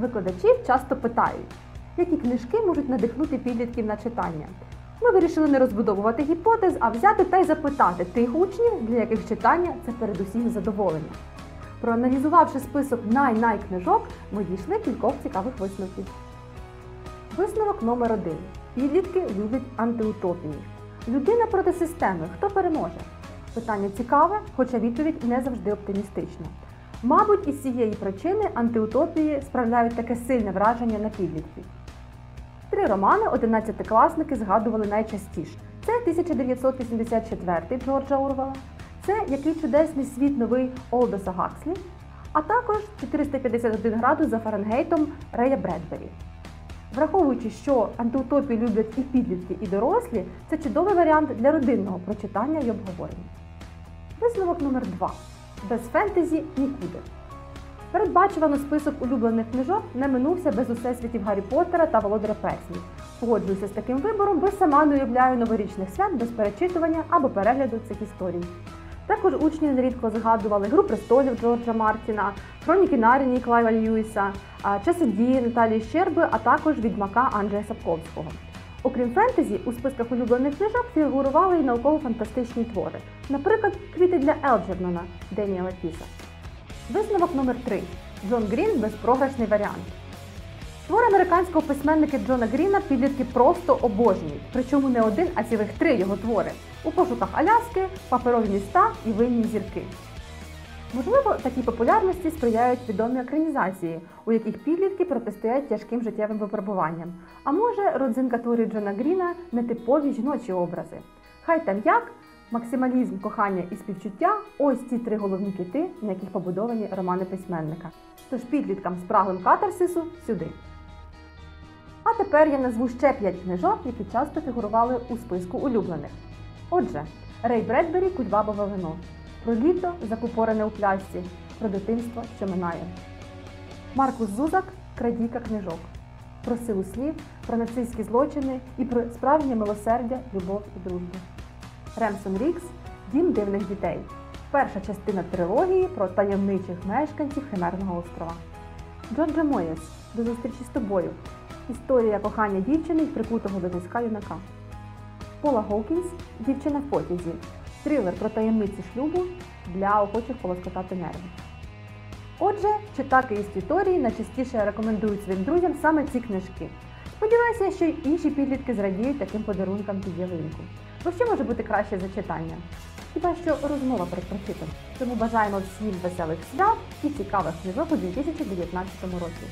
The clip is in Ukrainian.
Викладачів часто питають, які книжки можуть надихнути підлітків на читання. Ми вирішили не розбудовувати гіпотез, а взяти та й запитати тих учнів, для яких читання це передусім задоволення. Проаналізувавши список най-най книжок, ми дійшли кількох цікавих висновків. Висновок номер один. Підлітки люблять антиутопії. Людина проти системи. Хто переможе? Питання цікаве, хоча відповідь не завжди оптимістична. Мабуть, із цієї причини антиутопії справляють таке сильне враження на підлітків. Три романи 11-класники згадували найчастіше. Це 1984 Джорджа Орвела, це Який чудесний світ новий Олдоса Гакслі, а також 451 градус за Фаренгейтом Рея Бредбері. Враховуючи, що антиутопії люблять і підлітки, і дорослі, це чудовий варіант для родинного прочитання і обговорення. Висновок номер 2 Без фентезі нікуди. Передбачувано список улюблених книжок не минувся без усесвітів Гаррі Поттера та Володаря Перснів. Погоджуюся з таким вибором, бо сама не уявляю новорічних свят без перечитування або перегляду цих історій. Також учні нерідко згадували Гру престолів Джорджа Мартіна, Хроніки Нарні Клайва Льюіса, Часи дії Наталії Щерби, а також Відьмака Анджея Сапковського. Окрім фентезі, у списках улюблених книжок фігурували і науково-фантастичні твори, наприклад, Квіти для Елджернона Деніела Кіса. Висновок номер 3 Джон Грін безпрограшний варіант. Твори американського письменника Джона Гріна підлітки просто обожнюють, причому не один, а цілих три його твори у пошуках Аляски, паперові міста і винні зірки. Можливо, такій популярності сприяють відомі екранізації, у яких підлітки протистоять тяжким життєвим випробуванням. А може, родзинка творів Джона Гріна нетипові жіночі образи. Хай там як, максималізм, кохання і співчуття ось ці три головні кити, на яких побудовані романи письменника. Тож підліткам з праглим катарсису сюди. А тепер я назву ще п'ять книжок, які часто фігурували у списку улюблених. Отже, Рей Бредбері Кульбабове вино. Про літо, закупорене у плясці, про дитинство, що минає. Маркус Зузак Крадійка книжок. Про силу слів, про нацистські злочини і про справжнє милосердя, любов і дружбу. Ремсон Рікс Дім дивних дітей. Перша частина трилогії про таємничих мешканців Химерного острова. Джорджа Моєс До зустрічі з тобою. Історія кохання дівчини й прикутого до тиска юнака. Пола Гоукінс Дівчина в потязі. Трилер про таємниці шлюбу для охочих полоскотати нерви. Отже, читаки із тюторії найчастіше рекомендують своїм друзям саме ці книжки. Сподіваюся, що й інші підлітки зрадіють таким подарункам під ялинку. Бо що може бути краще за читання? Хіба що розмова перед прочитом. Тому бажаємо всім веселих свят і цікавих книжок у 2019 році.